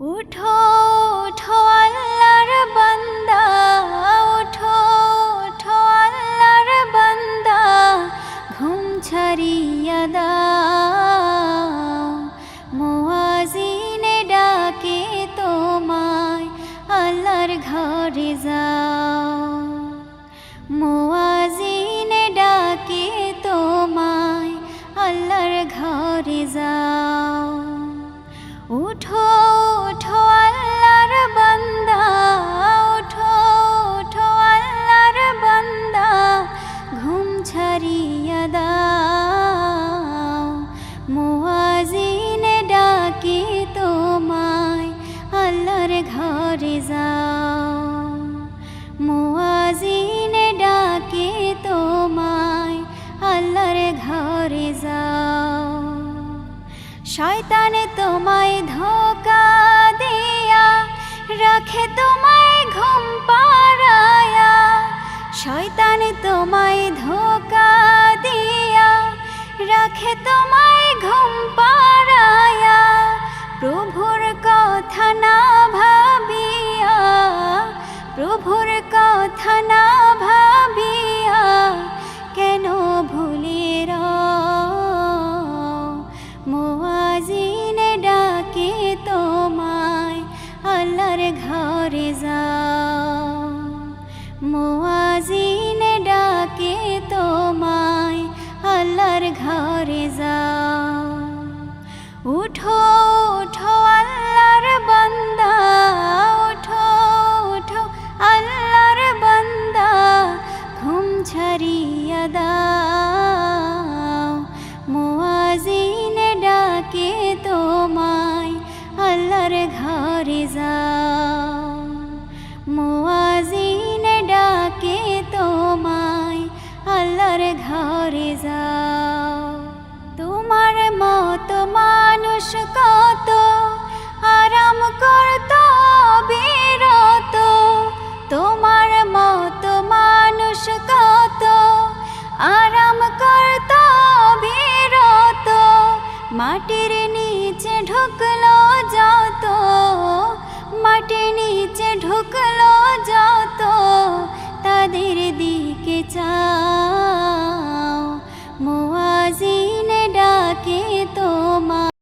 উঠো উঠো আল্লাহর বান্দা, উঠো উঠো আল্লাহর বান্দা, ঘুম ছাড়িয়া দাও। মুয়াজিনে ডাকে তোমায়, আল্লাহর ঘরে যাও। মুয়াজিনে ডাকে তোমায়, আল্লাহর ঘরে যাও। মুয়াজিনে ডাকে তোমায়, আল্লাহর ঘরে যাও। মুয়াজিনে ডাকে তোমায়, আল্লাহর ঘরে যাও। শয়তানে তোমায় ধোকা দিয়া রাখে তোমায় ঘুম পাড়ায়া। শয়তানে তোমায় ধোকা রাখে তোমায় ঘুম পাড়ায়া, প্রভুর কথা না ভাবিয়া, প্রভুর কথা না ভাবিয়া কেন ভুলে মোয়াজিনে ডাকে তোমায়, আল্লাহর ঘরে যাও। মোয়াজিনে উঠো উঠো আল্লাহর বান্দা, উঠো উঠো আল্লাহর বান্দা, ঘুম ছাড়িয়া দাও। মুয়াজিনে ডাকে তোমায়, আল্লাহর ঘরে যাও। মুয়াজিনে ডাকে তোমায়, আল্লাহর ঘরে যাও। মাটির নিচে ঢুকলো যত মাটির নিচে ঢুকলো